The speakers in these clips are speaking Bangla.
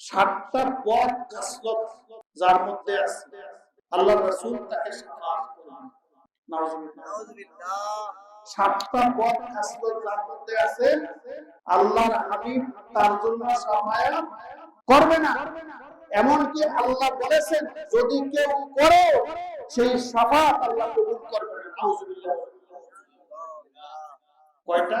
সাতটা পথ খাসলত যার মধ্যে আছে আল্লাহ রাসূল তাকে সাফাত সাতটা পথ খাসলত যার মধ্যে আছে আল্লাহর হাবিব তার জন্য সাফায়াত করবে না। এমনকি আল্লাহ বলেছেন যদি কেউ করে সেই সাফাত আল্লাহ কবুল করবে না। কয়টা?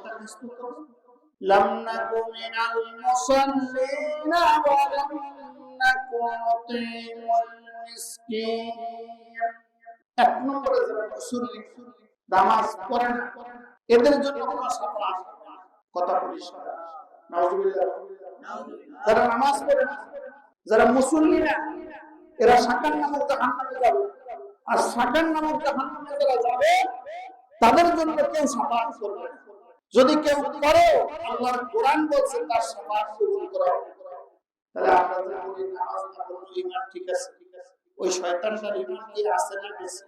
নাকু মিনাল মুসাল্লিন ওয়া লাম নাকু নুতিমুল মিসকিন এক নম্বরে নামাজ পড়ে না। এদের জন্য। কথা পরিষ্কার। যারা নামাজ পড়ে যারা মুসল্লি না, এরা নামক যাবে। আর সাকার নামক জাহান্নামে যারা যাবে, তাদের জন্য কেউ সাফাত করবে। যদি কেউ করে, আল্লাহর কোরআন বলছে তার সাফাত কবুল করা হবে। তাহলে আমরা যে বলি, নামাজ না পড়লে ঈমান ঠিক আছে। ওই শয়তানটার ঈমান কি আছে না গেছে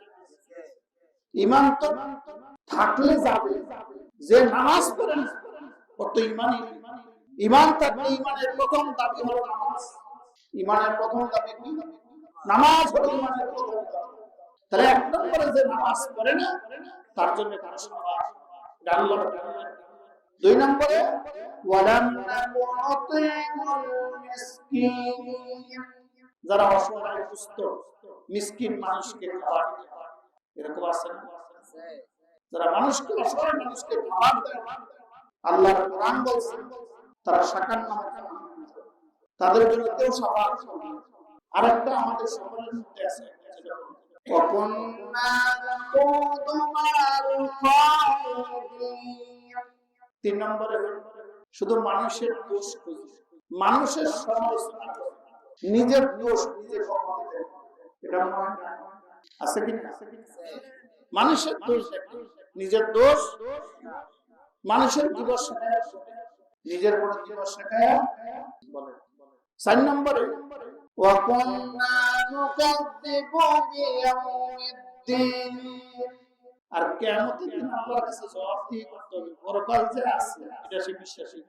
তো থাকলে যাবে। যে নামাজ পড়ে না, ওর তো ঈমানই নেই। থাকলে ঈমানের প্রথম দাবি হলো নামাজ। ঈমানের প্রথম দাবি নামাজ হলো ঈমানের প্রথম তাহলে এক নম্বরে যে নামাজ পড়ে না, তার জন্য দুই নম্বরে যারা অসহায় সুস্থ মিসকিন মানুষকে খাবার এরকম আছে যারা মানুষকে অসহায় মানুষকে খাবার দেয়। আল্লাহর কোরআন তারা সাকার নামে তাদের জন্য কেউ করবে না। আরেকটা আমাদের সকলের মধ্যে আছে তিন নম্বরে হলো শুধু মানুষের দোষ খুঁজি মানুষের সমালোচনা করে। নিজের দোষ নিজে কখনো দেয় না। এটা মনে হয় না? আছে কি না? মানুষের দোষ দেখে। নিজের দোষ মানুষের দিবস শেখায় নিজের কোনো দিবস শেখায় বলে চার নম্বরে وَكُنَّا نُكَذِّبُ بِيَوْمِ الدِّينِ আর কেমতের দিন আল্লাহর কাছে জবাবদিহি করতে হবে, পরকাল যে আছে, এটা সে বিশ্বাসী।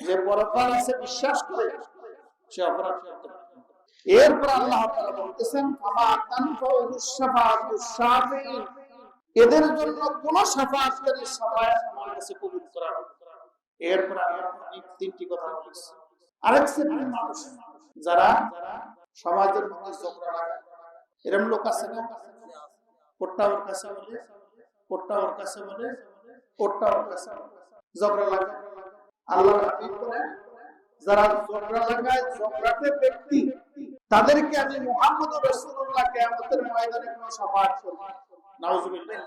যে পরকাল আছে বিশ্বাস করে, সে অপরাধ করতে পারে। এরপর আল্লাহ তাআলা বলতেছেন এদের জন্য কোন আমার কাছে কবুল করা হবে এরপর তিনটি কথা বলেছেন আরেক শ্রেণির মানুষ, যারা সমাজের মধ্যে ঝগড়া লাগায়। লোক আছে না? ওর কাছে বলে কোট্টা ওর কাছে বলে, কোট্টা ওর কাছে। ঝগড়া লাগায় আল্লাহ হাবিব বলেন যারা ঝগড়া লাগায়, ঝগড়াতে ব্যক্তি, তাদেরকে আমি মুহাম্মদ রাসূলুল্লাহ কিয়ামতের ময়দানে কোনো সাফাত করব নাউজুবিল্লাহ।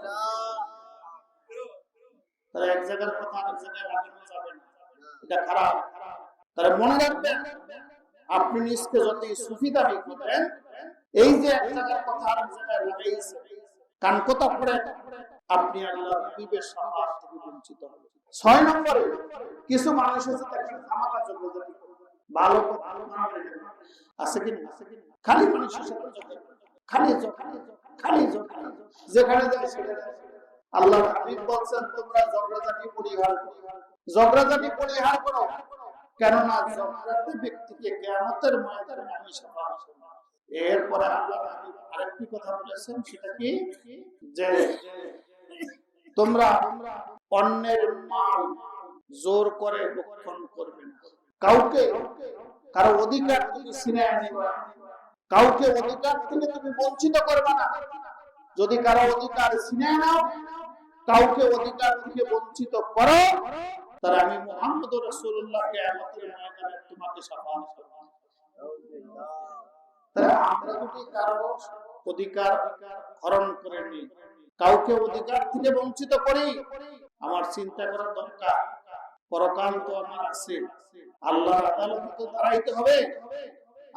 তারা এক জায়গার কথা আরেক জায়গায় লাগানো যাবে না। এটা খারাপ। তারা মনে রাখবেন আপনি নিজকে যতই সুফি দাবি করবেন এই যে এক জায়গার কথা আরেক জায়গায় লাগাইছে কান কথা পড়ে আপনি আল্লাহ হাবিবের সাফাত থেকে বঞ্চিত হবেন। ছয় নম্বরে, কিছু মানুষ আছে দেখেন আমাকা যোগ্যতা ভালো আছে কি না? খালি মানুষের সাথে খালি খালি যেখানে যায়, সেখানে আল্লাহ হাবিব বলছেন, তোমরা ঝগড়াঝাটি পরিহার ঝগড়াঝাটি পরিহার করো। কেননা ঝগড়াতে ব্যক্তিকে কেয়ামতের ময়দানে আমি সাফাত এরপরে আল্লাহ হাবিব আরেকটি কথা বলেছেন, সেটা কি? যে তোমরা অন্যের মাল জোর করে রক্ষণ করবে না। কাউকে কারও অধিকার তুমি ছিনিয়ে নেবে কাউকে অধিকার থেকে তুমি বঞ্চিত করবে না। যদি কারও অধিকার ছিনিয়ে নাও, কাউকে অধিকার থেকে বঞ্চিত করো, তাহলে আমি মোহাম্মদ রসুল্লাহকে তোমাকে সাফাত করব। আমরা যদি কারও অধিকার হরণ করে নিই কাউকে অধিকার থেকে বঞ্চিত করি আমার চিন্তা করা দরকার। পরকাল তো আমার আছে। আল্লাহ আদালতে তো দাঁড়াইতে হবে।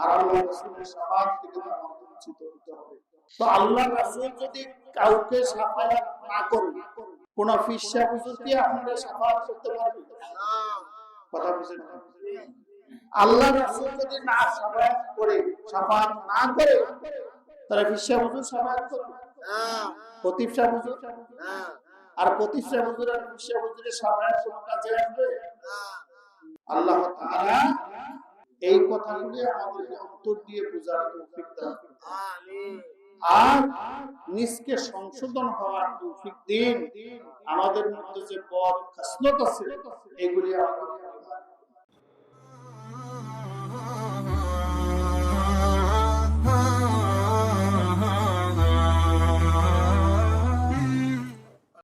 আর আল্লাহ রাসূলের শাফাত থেকে তার বঞ্চিত হতে হবে। তো আল্লাহ রাসূল যদি কাউকে শাফাত না করে কোন ফিসা হুজুর কি আপনারা শাফাত করতে পারবে? কথা বুঝেন আল্লাহ রাসূল যদি না শাফাত করে শাফাত না করে, তাহলে ফিসা হুজুর শাফাত করবে। আর প্রতীপ শাহ হুজুর আর শাফাত কোন কাজে আসবে আল্লাহ তাআলা এই কথাগুলি আমাদেরকে অন্তর দিয়ে বোঝার তৌফিক দান। আর নিজকে সংশোধন হওয়ার তৌফিক দিন। আমাদের মধ্যে যে পথ খাসলত আছে এগুলি আমাদের